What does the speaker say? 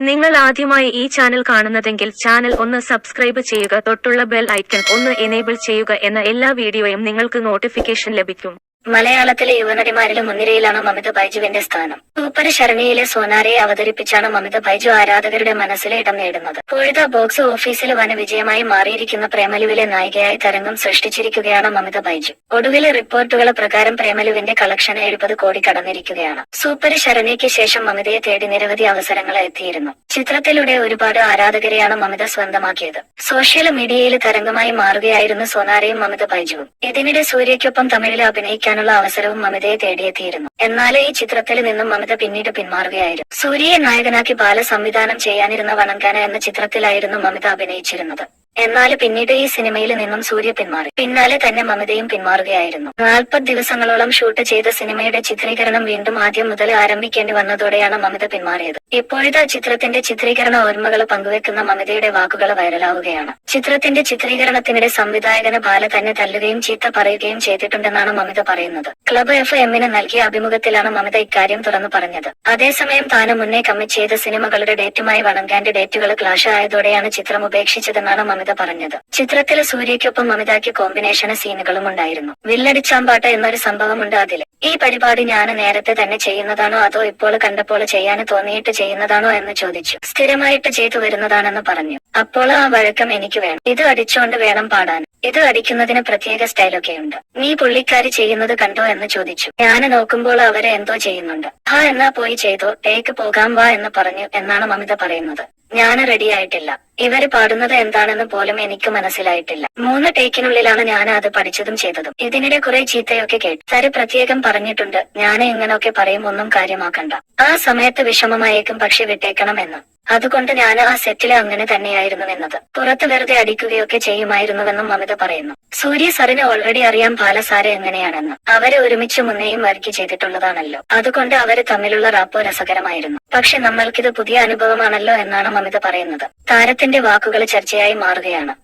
നിങ്ങൾ ആദ്യമായി ഈ ചാനൽ കാണുന്നതെങ്കിൽ ചാനൽ ഒന്ന് സബ്സ്ക്രൈബ് ചെയ്യുക തൊട്ടുള്ള ബെൽ ഐക്കൺ ഒന്ന് എനേബിൾ ചെയ്യുക എന്ന എല്ലാ വീഡിയോയും നിങ്ങൾക്ക് നോട്ടിഫിക്കേഷൻ ലഭിക്കും. മലയാളത്തിലെ യുവനടിമാരിലും മുൻനിരയിലാണ് മമിത ബൈജുവിന്റെ സ്ഥാനം. സൂപ്പർ ശരണിയിലെ സോനാരയെ അവതരിപ്പിച്ചാണ് മമിത ബൈജു ആരാധകരുടെ മനസ്സിലെ ഇടം നേടുന്നത്. ഇപ്പോഴത്തെ ബോക്സ് ഓഫീസിൽ വന വിജയമായി മാറിയിരിക്കുന്ന പ്രേമലുവിലെ നായികയായി തരംഗം സൃഷ്ടിച്ചിരിക്കുകയാണ് മമിത ബൈജു. ഒടുവിലെ റിപ്പോർട്ടുകൾ പ്രകാരം പ്രേമലുവിന്റെ കളക്ഷൻ എഴുപത് കോടി കടന്നിരിക്കുകയാണ്. സൂപ്പർ ശരണിക്ക് ശേഷം മമിതയെ തേടി നിരവധി അവസരങ്ങൾ എത്തിയിരുന്നു. ചിത്രത്തിലൂടെ ഒരുപാട് ആരാധകരെയാണ് മമിത സ്വന്തമാക്കിയത്. സോഷ്യൽ മീഡിയയിൽ തരംഗമായി മാറുകയായിരുന്നു സോനാരയും മമിത ബൈജുവും. ഇതിനിടെ സൂര്യയ്ക്കൊപ്പം തമിഴിൽ അഭിനയിക്കാനുള്ള അവസരവും മമിതയെ തേടിയെത്തിയിരുന്നു. എന്നാൽ ഈ ചിത്രത്തിൽ നിന്നും മമിത പിന്നീട് പിന്മാറുകയായിരുന്നു. സൂര്യയെ നായകനാക്കി ബാല സംവിധാനം ചെയ്യാനിരുന്ന വണങ്കാന എന്ന ചിത്രത്തിലായിരുന്നു മമിത അഭിനയിച്ചിരുന്നത്. എന്നാൽ പിന്നീട് ഈ സിനിമയിൽ നിന്നും സൂര്യ പിന്മാറി. പിന്നാലെ തന്നെ മമതയും പിന്മാറുകയായിരുന്നു. നാൽപ്പത് ദിവസങ്ങളോളം ഷൂട്ട് ചെയ്ത സിനിമയുടെ ചിത്രീകരണം വീണ്ടും ആദ്യം മുതൽ ആരംഭിക്കേണ്ടി വന്നതോടെയാണ് മമത പിന്മാറിയത്. ഇപ്പോഴത്തെ ചിത്രത്തിന്റെ ചിത്രീകരണ ഓർമ്മകൾ പങ്കുവെക്കുന്ന മമതയുടെ വാക്കുകൾ വൈറലാവുകയാണ്. ചിത്രത്തിന്റെ ചിത്രീകരണത്തിനിടെ സംവിധായകന് ബാല തന്നെ തല്ലുകയും ചീത്ത പറയുകയും ചെയ്തിട്ടുണ്ടെന്നാണ് മമത പറയുന്നത്. ക്ലബ് എഫ് എമ്മിന് നൽകിയ അഭിമുഖത്തിലാണ് മമത ഇക്കാര്യം തുറന്നു പറഞ്ഞത്. അതേസമയം താന് മുന്നേ കമ്മിറ്റ് ചെയ്ത സിനിമകളുടെ ഡേറ്റുമായി വണങ്കാന്റെ ഡേറ്റുകൾ ക്ലാഷ് ആയതോടെയാണ് ചിത്രം ഉപേക്ഷിച്ചതെന്നാണ് മമിത പറഞ്ഞത്. ചിത്രത്തിൽ സൂര്യയ്ക്കൊപ്പം അമിതയ്ക്ക് കോമ്പിനേഷൻ സീനുകളും ഉണ്ടായിരുന്നു. വില്ലടിച്ചാമ്പാട്ട എന്നൊരു സംഭവമുണ്ട് അതിൽ ഈ പരിപാടി ഞാൻ നേരത്തെ തന്നെ ചെയ്യുന്നതാണോ അതോ ഇപ്പോൾ കണ്ടപ്പോൾ ചെയ്യാൻ തോന്നിയിട്ട് ചെയ്യുന്നതാണോ എന്ന് ചോദിച്ചു. സ്ഥിരമായിട്ട് ചെയ്തു വരുന്നതാണെന്ന് പറഞ്ഞു. അപ്പോൾ ആ വഴക്കം എനിക്ക് വേണം. ഇത് അടിച്ചുകൊണ്ട് വേണം പാടാൻ. ഇത് അടിക്കുന്നതിന് പ്രത്യേക സ്റ്റൈലൊക്കെ ഉണ്ട്. നീ പുള്ളിക്കാരി ചെയ്യുന്നത് കണ്ടോ എന്ന് ചോദിച്ചു. ഞാൻ നോക്കുമ്പോൾ അവരെ എന്തോ ചെയ്യുന്നുണ്ട്. ആ എന്നാ പോയി ചെയ്തോ. ടേക്ക് പോകാം വാ എന്ന് പറഞ്ഞു എന്നാണ് മമിത പറയുന്നത്. ഞാൻ റെഡിയായിട്ടില്ല ഇവർ പാടുന്നത് എന്താണെന്ന് പോലും എനിക്ക് മനസ്സിലായിട്ടില്ല. മൂന്ന് ടേക്കിനുള്ളിലാണ് ഞാൻ അത് പഠിച്ചതും ചെയ്തതും. ഇതിനിടെ കുറെ ചീത്തയൊക്കെ കേട്ടു സര് പ്രത്യേകം പറഞ്ഞിട്ടുണ്ട്. ഞാൻ ഇങ്ങനൊക്കെ പറയും ഒന്നും കാര്യമാക്കണ്ട. ആ സമയത്ത് വിഷമമായേക്കും പക്ഷെ വിട്ടേക്കണം എന്ന് അതുകൊണ്ട് ഞാൻ ആ സെറ്റിലെ അങ്ങനെ തന്നെയായിരുന്നുവെന്നത് പുറത്ത് വെറുതെ അടിക്കുകയൊക്കെ ചെയ്യുമായിരുന്നുവെന്നും മമിത പറയുന്നു. സൂര്യ സാറിന് ഓൾറെഡി അറിയാം ബാലസാര എങ്ങനെയാണെന്ന്. അവരെ ഒരുമിച്ച് മുന്നേയും വർക്ക് ചെയ്തിട്ടുള്ളതാണല്ലോ. അതുകൊണ്ട് അവർ തമ്മിലുള്ള റാപ്പോ രസകരമായിരുന്നു. പക്ഷെ നമ്മൾക്കിത് പുതിയ അനുഭവമാണല്ലോ എന്നാണ് മമിത പറയുന്നത്. താരത്തിന്റെ വാക്കുകൾ ചർച്ചയായി മാറുകയാണ്.